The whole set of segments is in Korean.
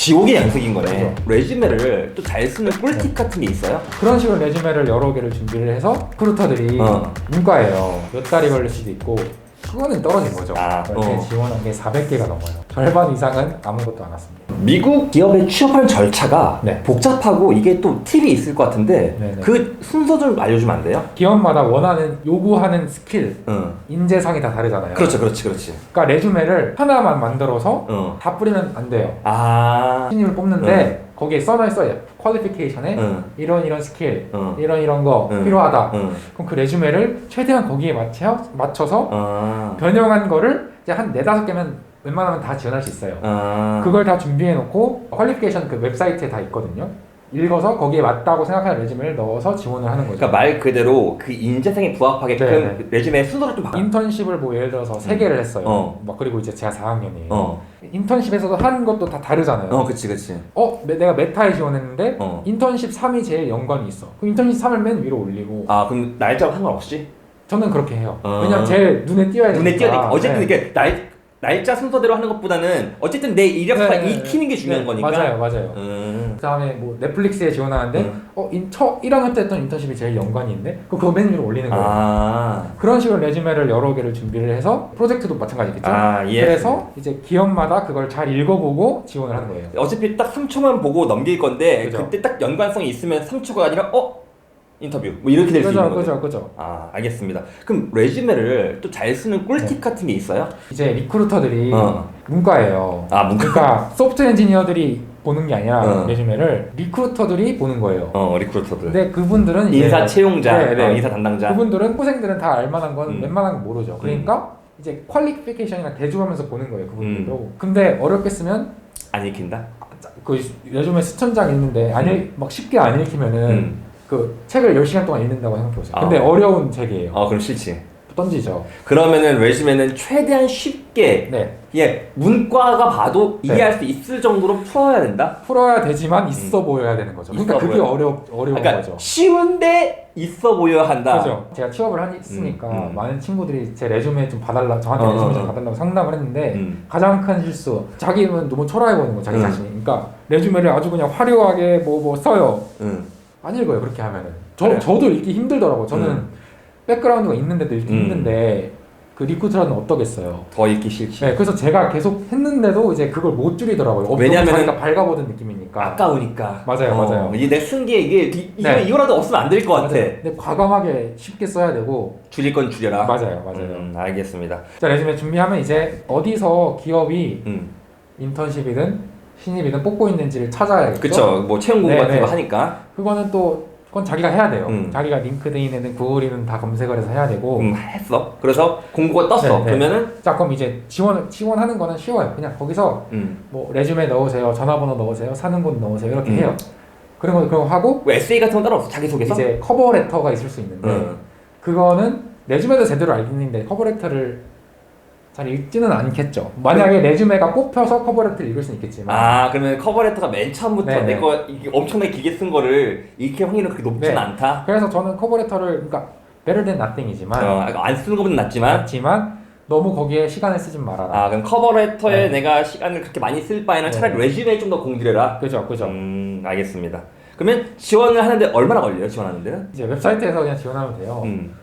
지옥의 양식인 거네. 그죠. 레즈메를 또 잘 쓰는 꿀팁 같은 게 있어요? 그런 식으로 레주메를 여러 개를 준비를 해서 크루터들이 어. 문과예요. 몇 달이 걸릴 수도 있고 그거는 떨어진 거죠. 아, 그렇게 어. 지원한 게 400개가 넘어요. 절반 이상은 아무것도 안 왔습니다. 미국 기업에 취업하는 절차가 네. 복잡하고 이게 또 팁이 있을 것 같은데 네, 네. 그 순서 좀 알려주면 안 돼요? 기업마다 원하는 요구하는 스킬, 응. 인재상이 다 다르잖아요. 그렇죠, 그렇지, 그렇지. 그러니까 레주메를 하나만 만들어서 어. 다 뿌리면 안 돼요. 아. 신입을 뽑는데 거기에 써놔 있어요. 퀄리피케이션에 응. 이런 이런 스킬, 어. 이런 이런 거 응. 필요하다. 응. 그럼 그 레주메를 최대한 거기에 맞춰 맞춰서 아. 변형한 거를 이제 한 네다섯 개면 웬만하면 다 지원할 수 있어요. 아. 그걸 다 준비해 놓고 퀄리피케이션 그 웹사이트에 다 있거든요. 읽어서 거기에 맞다고 생각하는 레주메를 넣어서 지원을 하는 거죠. 그러니까 말 그대로 그 인재상에 부합하게끔 네, 네. 레즈메 순서를 좀 바꿔. 인턴십을 뭐 예를 들어서 세 개를 했어요. 어. 막 그리고 이제 제가 4학년이에요. 어. 인턴십에서도 하는 것도 다 다르잖아요. 어, 그치, 그치. 어, 내- 내가 메타에 지원했는데 어. 인턴십 3이 제일 연관이 있어. 그럼 인턴십 3을 맨 위로 올리고 아, 그럼 날짜와 상관없이? 저는 그렇게 해요. 어. 왜냐면 제일 눈에 띄어야 되니까. 눈에 띄어야 돼. 어쨌든 네. 이게 날 날짜 순서대로 하는 것보다는 어쨌든 내 이력서가 네, 네, 익히는 게 네. 중요한 네, 거니까. 맞아요, 맞아요. 음. 그 다음에 뭐 넷플릭스에 지원하는데 음. 어, 인, 첫 1학년 때 했던 인턴십이 제일 연관이 있네. 그럼 그거 맨 위로 올리는 거예요. 아. 그런 식으로 레주메를 여러 개를 준비를 해서 프로젝트도 마찬가지겠죠. 아, 예. 그래서 이제 기업마다 그걸 잘 읽어보고 지원을 하는 거예요. 어차피 딱 3초만 보고 넘길 건데 그죠. 그때 딱 연관성이 있으면 3초가 아니라 어 인터뷰 뭐 이렇게 될 수 있는 그죠, 거죠. 그죠, 그죠. 아 알겠습니다. 그럼 레즈메를 또 잘 쓰는 꿀팁 같은 게 있어요? 이제 리크루터들이 어. 문과예요. 아 문과. 그러니까 소프트 엔지니어들이 보는 게 아니라 어. 레주메를 리크루터들이 보는 거예요. 어 리크루터들. 근데 그분들은 이제 인사 채용자, 네, 네. 어, 인사 담당자. 그분들은 학생들은 다 알만한 건 음. 웬만한 건 모르죠. 그러니까 이제 퀄리피케이션이랑 대조하면서 보는 거예요. 그분들도. 음. 근데 어렵게 쓰면 안 읽힌다. 그 레주메 수천 장 읽는데 안 읽, 막 쉽게 안 읽히면은 음. 그 책을 10시간 동안 읽는다고 생각해보세요. 아. 근데 어려운 책이에요. 어 그럼 싫지. 던지죠. 그러면은 레즈메는 최대한 쉽게 네. 예 문과가 봐도 네. 이해할 수 있을 정도로 풀어야 된다. 풀어야 되지만 있어 보여야 되는 거죠. 그러니까 음. 그게 보여. 어려, 어려운 그러니까 거죠. 쉬운데 있어 보여야 한다. 그죠. 제가 취업을 한, 했으니까 음, 음. 많은 친구들이 제 레주메 좀 봐달라, 저한테 어, 레주메 어, 좀 어. 봐달라고 상담을 했는데 음. 가장 큰 실수, 자기는 너무 초라해 보이는 거 자기 음. 자신이. 그러니까 레주메를 아주 그냥 화려하게 뭐뭐 써요. 응. 안 읽어요 그렇게 하면은. 저 그래. 저도 읽기 힘들더라고. 요 저는 음. 백그라운드가 있는데도 읽기 음. 힘든데 그 리쿠트라는 어떠겠어요. 더 읽기 싫지. 네, 그래서 제가 계속 했는데도 이제 그걸 못 줄이더라고요. 어, 왜냐면은- 자기가 밝아보던 느낌이니까. 아까우니까. 맞아요, 맞아요. 이게 내쓴 게 이게 이, 이거 네. 이거라도 없으면 안 될 것 같아. 맞아요. 근데 과감하게 쉽게 써야 되고. 줄일 건 줄여라. 맞아요, 맞아요. 음, 알겠습니다. 자 레주메 준비하면 이제 어디서 기업이 음. 인턴십이든 신입이든 뽑고 있는지를 찾아야겠죠. 그쵸. 뭐 채용 공고 네, 같은 거 네. 하니까. 그거는 또 그건 자기가 해야 돼요. 음. 자기가 링크드인에는 구글이든 다 검색을 해서 해야 되고. 음, 했어. 그래서 공고가 떴어. 네, 네. 그러면은 자 그럼 이제 지원 지원하는 거는 쉬워요. 그냥 거기서 음. 뭐 레주메 넣으세요, 전화번호 넣으세요, 사는 곳 넣으세요 이렇게 음. 해요. 그런 거 그런 거 하고 뭐 에세이 같은 건 따로 없어. 자기 소개서. 이제 커버 레터가 있을 수 있는데 음. 그거는 레주메도 제대로 알겠는데 커버 레터를 잘 읽지는 않겠죠. 만약에 레주메가 뽑혀서 커버 레터를 읽을 수는 있겠지만 아 그러면 커버레터가 맨 처음부터 네, 네. 내거 엄청나게 길게 쓴 거를 읽힐 확률은 그렇게 높진 네. 않다. 그래서 저는 커버 레터를 그러니까 better than nothing이지만 어, 안 쓰는 것보다 낫지만. 맞지만 너무 거기에 시간을 쓰지 말아라. 아 그럼 커버레터에 네. 내가 시간을 그렇게 많이 쓸 바에는 네. 차라리 레즈메에 좀 더 공들여라. 그죠, 그죠. 음 알겠습니다. 그러면 지원을 하는데 얼마나 걸려요? 지원하는 데는? 이제 웹사이트에서 그냥 지원하면 돼요. 음.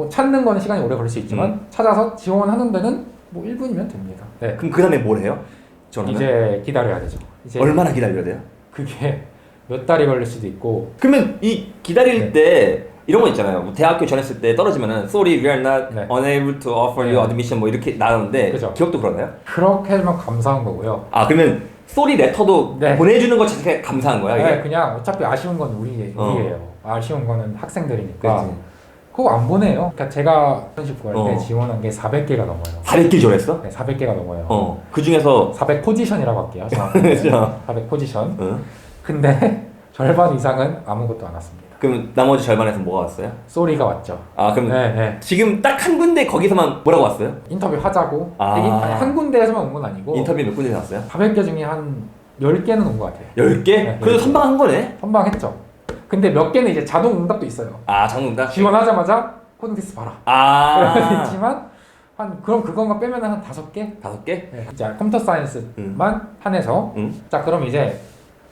뭐 찾는 거는 시간이 오래 걸릴 수 있지만 찾아서 지원하는 데는 뭐 1분이면 됩니다. 네. 그럼 그 다음에 뭘 해요? 지원하면? 이제 기다려야 되죠. 이제 얼마나 기다려야 돼요? 그게 몇 달이 걸릴 수도 있고 그러면 이 기다릴 네. 때 이런 거 있잖아요. 뭐 대학교 전했을 때 떨어지면은 sorry we are not 네. unable to offer you 네. admission 뭐 이렇게 나오는데 그죠. 기업도 그러나요? 그렇게 하면 감사한 거고요. 아 그러면 sorry 레터도 네. 보내주는 것 자체가 감사한 거야 이게? 네, 그냥 어차피 아쉬운 건 우리 어. 우리예요. 아쉬운 거는 학생들이니까 그치. 그거 안 보내요. 그러니까 제가 인턴십 구할 때 어. 지원한 게 400개가 넘어요. 400개 지원했어? 네, 400개가 넘어요. 어. 그 중에서 400 포지션이라고 할게요. 정확히. 그죠. 400 포지션. 응? 근데 절반 이상은 아무것도 안 왔습니다. 그럼 나머지 절반에서 뭐가 왔어요? 쏘리가 왔죠. 아 그럼 네, 네. 지금 딱 한 군데 거기서만 뭐라고 왔어요? 인터뷰 하자고. 아. 이게 한 군데에서만 온 건 아니고 인터뷰 몇 군데 나왔어요? 400개 중에 한 10개는 온 것 같아요. 10개? 네, 그래도 네. 선방한 거네? 선방했죠. 근데 몇 개는 이제 자동 응답도 있어요. 아 장문다? 지원하자마자 코딩 테스트 봐라. 아 있지만 한 그럼 그건가 빼면 한 다섯 개? 다섯 개? 네. 자 컴퓨터 사이언스만 음. 한해서 응? 자 그럼 이제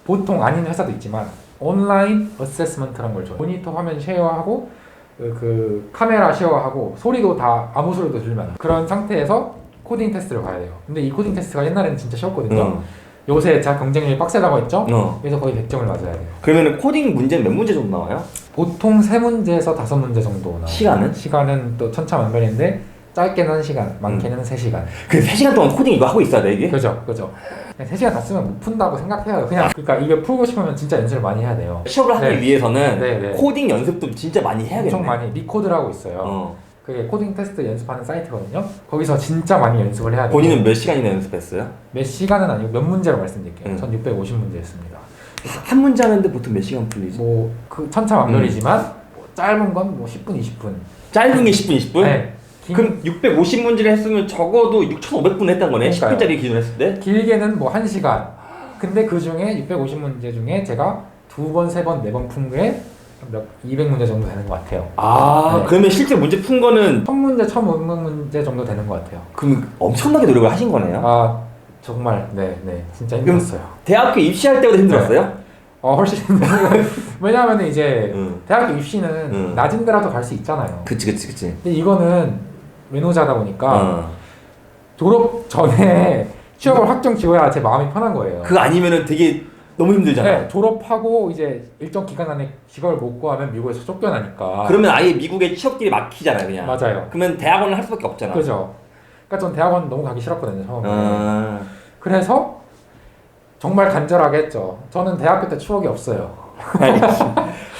보통 아닌 회사도 있지만 온라인 어세스먼트란 걸 줘요. 모니터 화면 쉐어하고 그, 그 카메라 쉐어하고 소리도 다 아무 소리도 들면 그런 상태에서 코딩 테스트를 가야 돼요. 근데 이 코딩 테스트가 옛날에는 진짜 쉬웠거든요. 응. 요새 자 경쟁률이 빡세다고 했죠? 어. 그래서 거의 100점을 맞아야 돼요. 그러면 코딩 문제는 몇 문제 정도 나와요? 보통 세 문제에서 다섯 문제 정도 나와요. 시간은? 시간은 또 천차만별인데 짧게는 한 시간, 많게는 세 시간. 그 3시간 동안 코딩 이거 하고 있어야 돼 이게? 그죠, 그죠. 그냥 세 시간 다 쓰면 못 푼다고 생각해요. 그냥 그러니까 이게 풀고 싶으면 진짜 연습을 많이 해야 돼요. 취업을 하기 네. 위해서는 네, 네. 코딩 연습도 진짜 많이 해야겠네 엄청 많이 리코드라고 있어요. 어. 그게 코딩 테스트 연습하는 사이트거든요. 거기서 진짜 많이 연습을 해야 돼요. 본인은 몇 시간이나 연습했어요? 몇 시간은 아니고 몇 문제로 말씀드릴게요. 음. 전 650문제였습니다. 한 문제 하는데 보통 몇 시간 풀리지? 뭐 그 천차만별이지만 뭐 짧은 건 뭐 10분, 20분. 짧은 게 10분, 20분? 네. 긴, 그럼 650문제를 했으면 적어도 6,500분 했던 거네? 그러니까요. 10분짜리 기준 했을 때? 길게는 뭐 1시간. 근데 그 중에 650문제 중에 제가 두 번, 세 번, 네 번 푼 게 몇 200문제 정도 되는 것 같아요. 아 네. 그러면 실제 문제 푼 거는 1000문제, 1500문제 정도 되는 것 같아요. 그럼 엄청나게 노력을 하신 거네요? 아, 정말 네, 네. 진짜 힘들었어요. 대학교 입시할 때보다 힘들었어요? 어, 훨씬 왜냐하면 이제 응. 대학교 입시는 응. 낮은 데라도 갈 수 있잖아요. 그치 그치 그치 근데 이거는 외노자다 보니까 어. 졸업 전에 취업을 확정 지어야 제 마음이 편한 거예요. 그거 아니면은 되게 너무 힘들잖아 네, 졸업하고 이제 일정 기간 안에 직업을 못 구하면 미국에서 쫓겨나니까. 그러면 아예 미국의 취업길이 막히잖아요 그냥 맞아요. 그러면 대학원을 할 수밖에 없잖아 그죠. 그러니까 전 대학원 너무 가기 싫었거든요 처음에. 어. 그래서 정말 간절하게 했죠. 저는 대학교 때 추억이 없어요.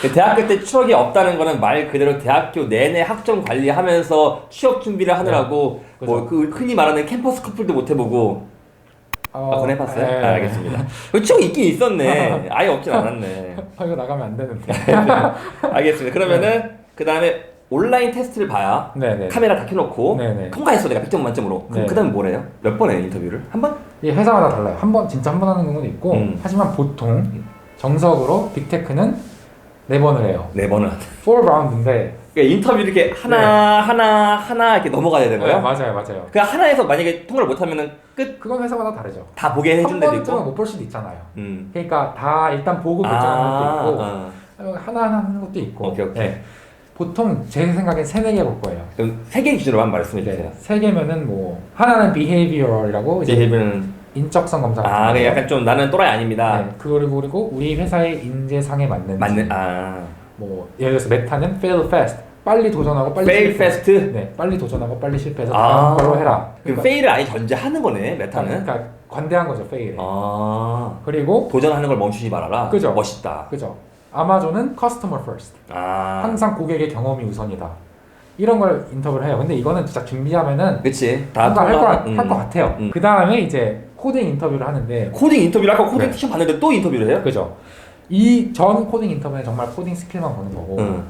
그 대학교 때 추억이 없다는 거는 말 그대로 대학교 내내 학점 관리하면서 취업 준비를 하느라고 네. 뭐그 흔히 말하는 캠퍼스 커플도 못 해보고 어, 아 그건 해봤어요? 네. 아, 알겠습니다 그 추억이 있긴 있었네 아예 없진 않았네 아, 이거 나가면 안 되는데. 알겠습니다 그러면은 그 다음에 온라인 테스트를 봐야 네네. 카메라 다 켜놓고 네네. 통과했어 내가 100점 만점으로 그럼 네. 그 다음에 뭐래요? 몇 번에 인터뷰를? 한 번? 이 회사마다 달라요. 한 번 진짜 한 번 하는 경우도 있고 음. 하지만 보통 정석으로 빅테크는 네 번을 해요. 네 번을 하다 4 라운드인데 그러니까 인터뷰 이렇게 하나 하나 하나 이렇게 넘어가야 되는 네, 거예요? 맞아요, 맞아요. 그 하나에서 만약에 통과를 못하면은 끝다 그건 회사마다 다르죠. 보게 한 해준 데도 있고 못볼 수도 있잖아요. 음. 그러니까 다 일단 보고 결정하는 것도 있고 아, 하나 하나 하는 것도 있고. 오케이, 오케이. 네. 보통 제 생각엔 세네 개 볼 거예요. 그럼 세 개 기준으로 한번 말씀해 주세요. 네, 세 개면은 뭐 하나는 behavioral이라고 이제 해변은 인적성 검사. 아, 그 거예요. 약간 좀 나는 또라이 아닙니다. 네, 그리고 그리고 우리 회사의 인재상에 맞는지. 맞는 아, 뭐 예를 들어서 메타는 fail fast. 빨리 도전하고 빨리 fail 실패. fast. 네, 빨리 도전하고 빨리 실패해서 아. 다음 걸로 해라. 그럼 페일을 아예 전제하는 거네 메타는. 그러니까 관대한 거죠, fail에. 아, 그리고 도전하는 걸 멈추지 말아라. 그죠. 멋있다. 그죠. 아마존은 customer first. 아, 항상 고객의 경험이 우선이다. 이런 걸 인터뷰를 해요. 근데 이거는 진짜 준비하면은 그치. 다 뭔가 할것 통과- 음. 할것 같아요. 음. 그 다음에 이제 코딩 인터뷰를 하는데 코딩 인터뷰를 아까 코딩 네. 시험 봤는데 또 인터뷰를 해요? 그죠. 이 전 코딩 인터뷰는 정말 코딩 스킬만 보는 거고 응.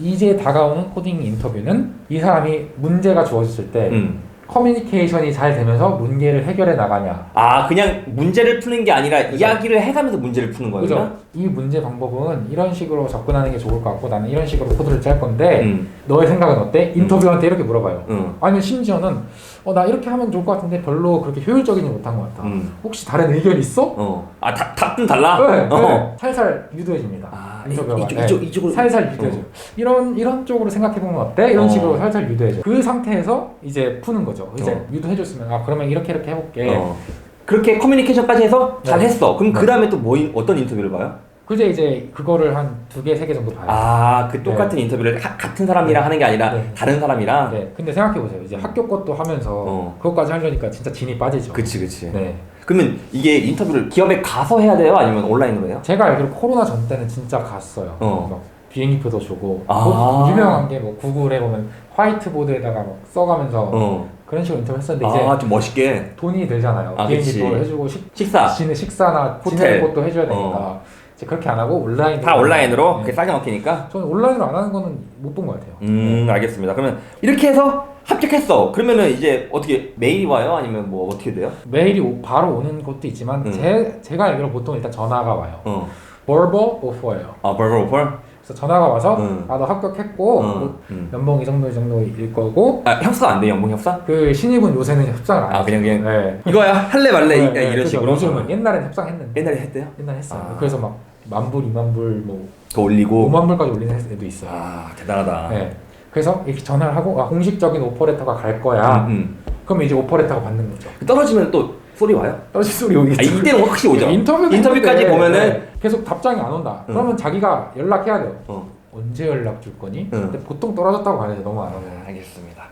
이제 다가오는 코딩 인터뷰는 이 사람이 문제가 주어졌을 때 응. 커뮤니케이션이 잘 되면서 문제를 해결해 나가냐. 아, 그냥 문제를 푸는 게 아니라 이야기를 해가면서 문제를 푸는 거예요. 그죠? 이 문제 방법은 이런 식으로 접근하는 게 좋을 것 같고 나는 이런 식으로 코드를 짤 건데 응. 너의 생각은 어때? 인터뷰한테 이렇게 물어봐요. 응. 아니면 심지어는 어, 나 이렇게 하면 좋을 것 같은데 별로 그렇게 효율적이지 못한 것 같다. 응. 혹시 다른 의견 있어? 어. 아, 다, 답은 달라? 네, 어. 네. 살살 유도해 줍니다. 아, 인터뷰가. 이쪽, 네. 이쪽, 이쪽으로. 살살 유도해 줘. 이런 이런 쪽으로 생각해 보면 어때? 이런 어. 식으로 살살 유도해 줘. 그 상태에서 이제 푸는 거죠. 이제 어. 유도해 줬으면 아 그러면 이렇게 이렇게 해볼게. 어. 그렇게 커뮤니케이션까지 해서 잘 네. 했어. 그럼 네. 그 다음에 또 뭐, 어떤 인터뷰를 봐요? 그제 이제 그거를 한 두 개 세 개 정도 봐요. 아, 그 똑같은 인터뷰를 하- 같은 사람이랑 네. 하는 게 아니라 네. 다른 사람이랑? 네. 근데 생각해 보세요. 이제 학교 것도 하면서 어. 그것까지 하려니까 진짜 진이 빠지죠. 그치, 그치. 네. 그러면 이게 인터뷰를 기업에 가서 해야 돼요? 아니면 온라인으로 해요? 제가 알기로 코로나 전 때는 진짜 갔어요. 어. 막 비행기표도 주고 아. 뭐 유명한 게 뭐 구글에 보면 화이트보드에다가 막 써가면서 어. 그런 식으로 인터뷰 했었는데 이제 아, 좀 멋있게. 돈이 들잖아요. 아, 비행기표 그치. 해주고 식, 식사. 지는 식사나 호텔. 것도 해줘야 되니까 이제 그렇게 안 하고 온라인 다 온라인으로? 네. 그게 싸게 먹히니까? 저는 온라인으로 안 하는 거는 못 본 것 같아요. 음, 알겠습니다. 그러면 이렇게 해서 합격했어. 그러면은 이제 어떻게 메일이 와요? 아니면 뭐 어떻게 돼요? 메일이 오- 바로 오는 것도 있지만 음. 제 제가 알기로 보통 일단 전화가 와요. 어. verbal offer예요. 아, 벌벌 오펄? 그래서 전화가 와서 음. 아너 합격했고 어, 음. 연봉 이 정도 이 정도일 거고 아 협상 안 돼요 연봉 협상? 그 신입은 요새는 협상을 안아 해요. 그냥 그냥 네. 이거야 할래 말래 네, 이런 네, 그죠. 식으로 요즘은 옛날엔 협상했는데 옛날에 했대요? 옛날 에 했어요. 아. 그래서 막 만불, 이만불, 뭐 더 올리고 5만 불까지 올리는 애도 있어요. 아 대단하다 네. 그래서 이렇게 전화를 하고 아, 공식적인 오퍼레터가 갈 거야. 음, 그럼 이제 오퍼레터가 받는 거죠. 음. 떨어지면 또 소리 와요? 떨어질 소리 오겠죠. 아 이때는 확실히 오죠 인터뷰 인터뷰까지 보면은 계속 답장이 안 온다. 응. 그러면 자기가 연락해야 돼요. 어. 언제 연락 줄 거니? 응. 근데 보통 떨어졌다고 봐야죠. 너무 안 오면. 네, 알겠습니다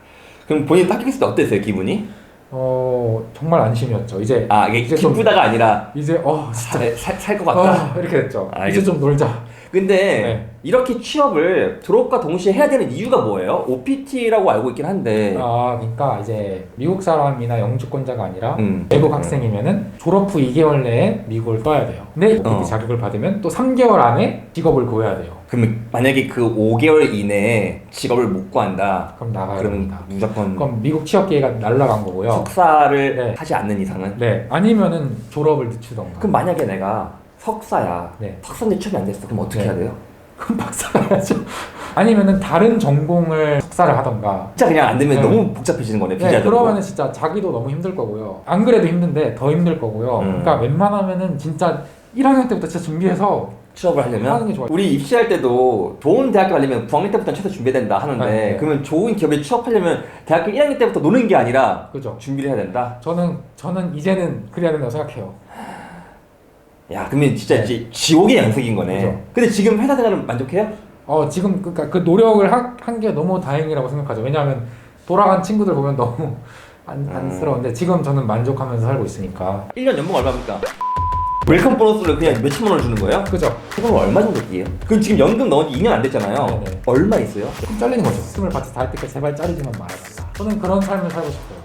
그럼 본인 합격했을 때 어땠어요 기분이? 어 정말 안심이었죠. 이제 아 이게 이제 좀- 기쁘다가 아니라 이제 어 진짜 살것 같다 어, 이렇게 됐죠. 알겠- 이제 좀 놀자. 근데 네. 이렇게 취업을 졸업과 동시에 해야 되는 이유가 뭐예요? OPT라고 알고 있긴 한데 아 그러니까 이제 미국 사람이나 영주권자가 아니라 음. 외국 학생이면은 졸업 후 2개월 내에 미국을 떠야 돼요. 근데 OPT 어. 자격을 받으면 또 3개월 안에 직업을 구해야 돼요. 그러면 만약에 그 5개월 이내에 직업을 못 구한다 그럼 나가야 그러면 됩니다. 무조건 그럼 미국 취업 기회가 날라간 거고요. 석사를 네. 하지 않는 이상은 네, 아니면은 졸업을 늦추던가. 그럼 만약에 내가 석사야 네. 석사인데 취업이 안 됐어 그럼 어떻게 네. 해야 돼요? 그럼 박사 가야죠. 아니면은 다른 전공을 석사를 하던가. 진짜 그냥 안 되면 네. 너무 복잡해지는 거네 네, 비자적으로 그러면은 진짜 자기도 너무 힘들 거고요. 안 그래도 힘든데 더 힘들 거고요. 음. 그러니까 웬만하면은 진짜 1학년 때부터 진짜 준비해서 취업을 하려면 하는 게 좋아요. 우리 입시할 때도 좋은 대학교 가려면 9학년 때부터 최소 준비된다 하는데 네. 그러면 좋은 기업에 취업하려면 대학교 1학년 때부터 노는 게 아니라 그죠. 준비를 해야 된다? 저는 저는 이제는 그래야 된다고 생각해요. 야 그러면 진짜 네. 이제 지옥의 양식인 거네 그죠. 근데 지금 회사 생활은 만족해요? 어 지금 그러니까 그 노력을 한 게 너무 다행이라고 생각하죠. 왜냐하면 돌아간 친구들 보면 너무 안, 음. 안쓰러운데 지금 저는 만족하면서 살고 있으니까 1년 연봉 얼마입니까? 웰컴 보너스를 그냥 몇천만 원을 주는 거예요? 그죠? 그럼 얼마 정도 끼요? 그럼 지금 연금 넣은 지 2년 안 됐잖아요 네네. 얼마 있어요? 조금 잘리는 거죠. 숨을 바치 닿을 때까지 제발 자르지만 말아달라. 저는 그런 삶을 살고 싶어요.